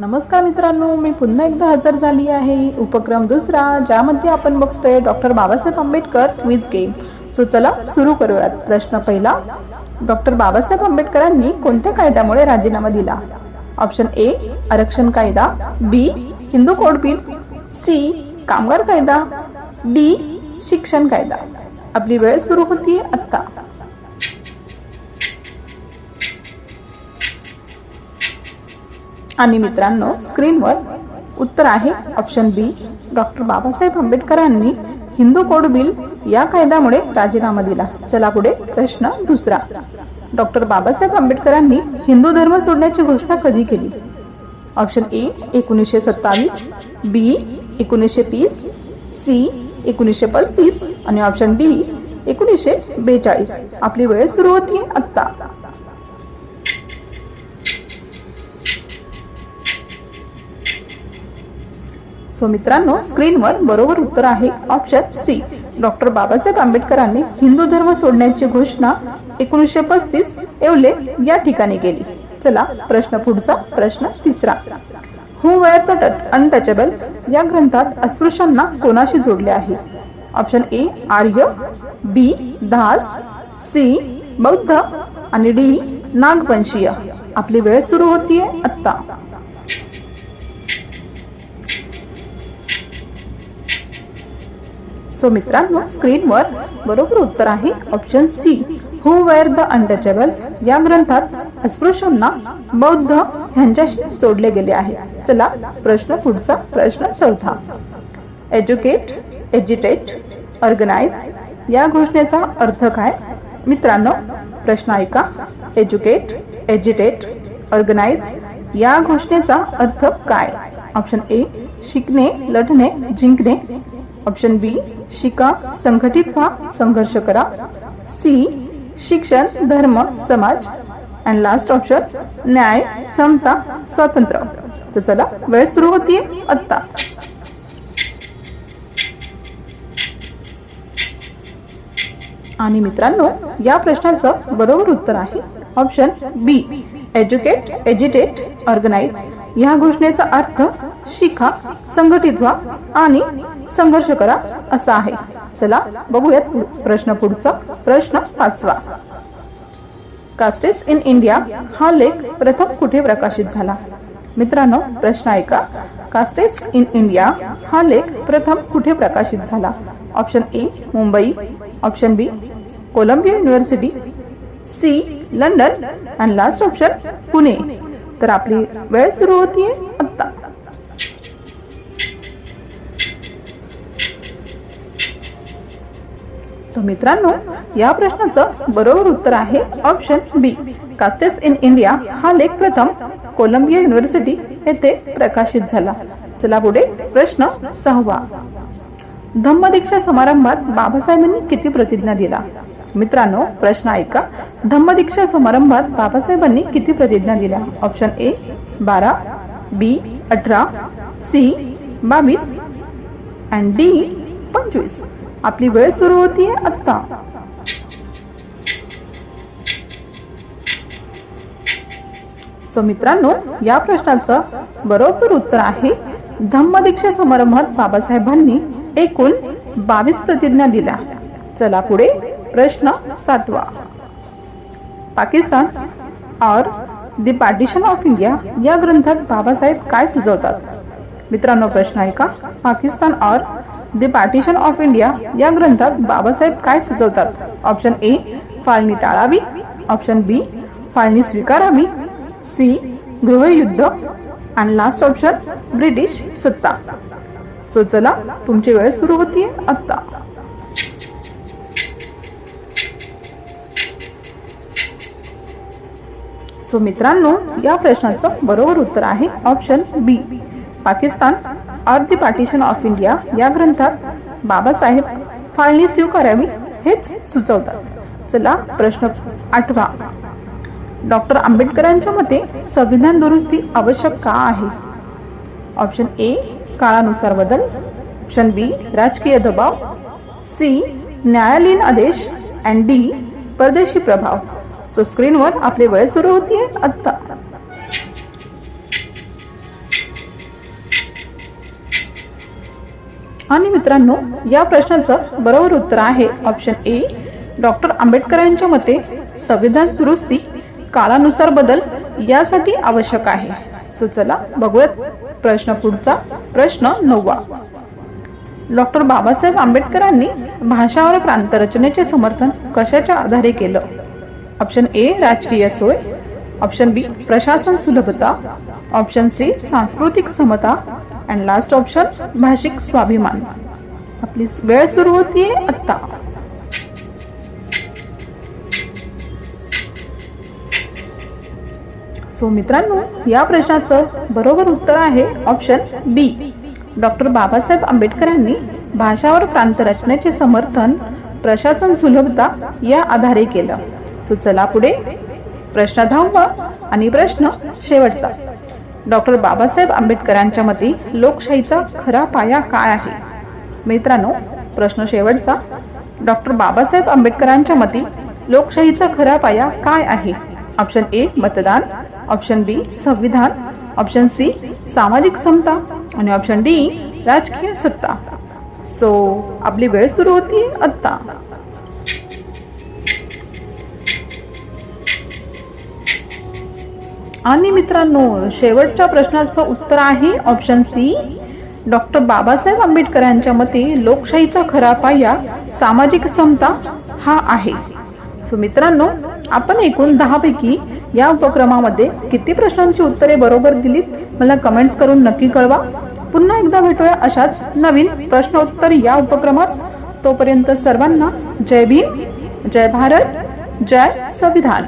नमस्कार मित्रांनो मी पुन्हा एकदा हजर झाली आहे. उपक्रम दुसरा ज्यामध्ये आपण बघतोय doctor Babasaheb Ambedkar quiz game. So चला सुरू करूयात. प्रश्न पहिला डॉक्टर बाबासाहेब आंबेडकरांनी कोणत्या कायद्यामुळे राजीनामा दिला? ऑप्शन ए आरक्षण कायदा. B Hindu code bill. C कामगार कायदा. डी शिक्षण कायदा. आपली वेळ सुरू होती आत्ता. आणि मित्रांनो स्क्रीनवर उत्तर आहे ऑप्शन बी. डॉक्टर बाबासाहेब आंबेडकरांनी हिंदू कोड बिल या कायद्यामुळे राजीनामा दिला. चला पुढे प्रश्न दुसरा. डॉक्टर बाबासाहेब आंबेडकरांनी हिंदू धर्म सोडण्याची घोषणा कधी केली? ऑप्शन ए एकोणीसशे सत्तावीस बी एकोणीसशे तीस सी एकोणीसशे पस्तीस आणि ऑप्शन डी एकोणीसशे बेचाळीस. आपली वेळ सुरू होती आत्ता. सो मित्रांनो स्क्रीनवर बरोबर उत्तर आहे. ऑप्शन सी डॉक्टर बाबासाहेब आंबेडकरांनी हिंदू धर्म सोडण्याची घोषणा एकोणीसशे पस्तीस एवले या ठिकाणी केली. चला प्रश्न पुढचा प्रश्न तिसरा. हु वेअर द अनटचेबल्स या ग्रंथात अस्पृश्यांना कोणाशी जोडले आहे? ऑप्शन ए आर्य बी दास सी बौद्ध आणि डी नागवंशीय. आपली वेळ सुरू होतीये आत्ता. सो मित्रांनो स्क्रीनवर बरोबर उत्तर आहे option C who were the untouchables या ग्रंथात अस्पृश्यांना बौद्ध ह्यांच्याशी जोडले गेले आहे. चला प्रश्न पुढचा प्रश्न चौथा. एज्युकेट एज्युटेट ऑर्गनाइज या घोषणेचा अर्थ काय? मित्रांनो प्रश्न ऐका. एज्युकेट एज्युटेट ऑर्गनाइज या घोषणेचा अर्थ काय? ऑप्शन ए शिकणे लढणे जिंकणे. ऑप्शन बी शिका संघटित व्हा संघर्ष करा. सी शिक्षण धर्म समाज. अँड लास्ट ऑप्शन न्याय समता स्वातंत्र्य. तर चला वेळ सुरू होतीये आत्ता. आणि मित्रांनो या प्रश्नाचं बरोबर उत्तर आहे. ऑप्शन बी एज्युकेट एज्युटेट ऑर्गनाइज या घोषणेचा अर्थ शिका संघटित व्हा आणि संघर्ष करा असा आहे. चला बघूयात प्रश्न पुढचा. प्रश्न पाचवा. कास्टेस इन इंडिया हा लेख प्रथम कुठे प्रकाशित झाला? मित्रांनो प्रश्न ऐका. कास्टेस इन इंडिया हा लेख प्रथम कुठे प्रकाशित झाला? Option A Mumbai. Option B Columbia university C London. And last option Pune. तर आपली वेळ सुरू होतीये आत्ता. तर मित्रांनो या प्रश्नाचं बरोबर उत्तर आहे option B castes in India हा लेख प्रथम कोलंबिया युनिव्हर्सिटी येथे प्रकाशित झाला. चला पुढे प्रश्न सहावा. धम्मदीक्षा समारंभात बाबासाहेबांनी किती प्रतिज्ञा दिला? मित्रांनो प्रश्न ऐका. धम्मदीक्षा समारंभात बाबासाहेबांनी किती प्रतिज्ञा दिल्या? ऑप्शन ए बारा बी अठरा सी बावीस अँड डी पंचवीस. आपली वेळ सुरू होतीये आत्ता. सो मित्रांनो या प्रश्नाचं बरोबर उत्तर आहे. धम्मदीक्षा समारंभात बाबासाहेबांनी एकूण बावीस प्रतिज्ञा दिल्या. चला पुढे प्रश्न सातवा. पाकिस्तान और द पार्टिशन ऑफ इंडिया या ग्रंथात बाबासाहेब काय सुचवतात? मित्रांनो प्रश्न आहे का? पाकिस्तान और द पार्टिशन ऑफ इंडिया या ग्रंथात बाबासाहेब काय सुचवतात? ऑप्शन ए फाळणी टाळावी. ऑप्शन बी फाळणी स्वीकारावी. सी गृहयुद्ध. आणि लास्ट ऑप्शन ब्रिटिश सत्ता. सो चला तुमची वेळ सुरू होतीये आत्ता. सो मित्रांनो या प्रश्नाचं बरोबर उत्तर आहे option B. Pakistan or the partition of India या ग्रंथात बाबासाहेब फाळणी स्वीकारावी हेच सुचवतात. चला प्रश्न आठवा. डॉक्टर आंबेडकरांच्या मते संविधान दुरुस्ती आवश्यक का आहे? ऑप्शन ए काळानुसार बदल. ऑप्शन बी राजकीय दबाव. सी न्यायालयीन आदेश. अँड डी परदेशी प्रभाव. सो स्क्रीनवर आपली वेळ सुरू होतीये आत्ता. आणि मित्रांनो या प्रश्नाचं बरोबर उत्तर आहे ऑप्शन ए डॉक्टर आंबेडकरांच्या मते संविधान दुरुस्ती काळानुसार बदल यासाठी आवश्यक आहे. सो चला बघूयात प्रश्न पुढचा. प्रश्न नववा. डॉक्टर बाबासाहेब आंबेडकरांनी भाषावर प्रांत प्रांतरचनेचे समर्थन कशाच्या आधारे केलं? ऑप्शन ए राजकीय सोय. ऑप्शन बी प्रशासन सुलभता. ऑप्शन सी सांस्कृतिक समता. अँड लास्ट ऑप्शन भाषिक स्वाभिमान. आपली वेळ सुरू होतीये आत्ता. सो मित्रांनो या प्रश्नाचं बरोबर उत्तर आहे ऑप्शन बी डॉक्टर बाबासाहेब आंबेडकरांनी भाषावर प्रांतरचनेचे समर्थन प्रशासन सुलभता या आधारे केलं. सो चला पुढे. प्रश्न धाववा आणि प्रश्न शेवटचा. डॉक्टर बाबासाहेब आंबेडकरांच्या मते लोकशाहीचा खरा पाया काय आहे? मित्रांनो प्रश्न शेवटचा. डॉक्टर बाबासाहेब आंबेडकरांच्या मते लोकशाहीचा खरा पाया काय आहे? ऑप्शन ए मतदान. ऑप्शन बी संविधान. ऑप्शन सी सामाजिक समता. आणि ऑप्शन डी राजकीय सत्ता. सो आपली वेळ सुरू होती आत्ता. आणि मित्रांनो शेवटच्या प्रश्नाचं उत्तर आहे option C doctor Babasaheb Ambedkar यांच्या मते लोकशाहीचा खरा पाया सामाजिक समता हा आहे. सो मित्रांनो आपण एकूण दहापैकी या उपक्रमामध्ये किती प्रश्नांची उत्तरे बरोबर दिलीत मला कमेंट्स करून नक्की कळवा. पुन्हा एकदा भेटूया अशाच नवीन प्रश्नोत्तर या उपक्रमात. तोपर्यंत सर्वांना जय भीम जय भारत जय संविधान.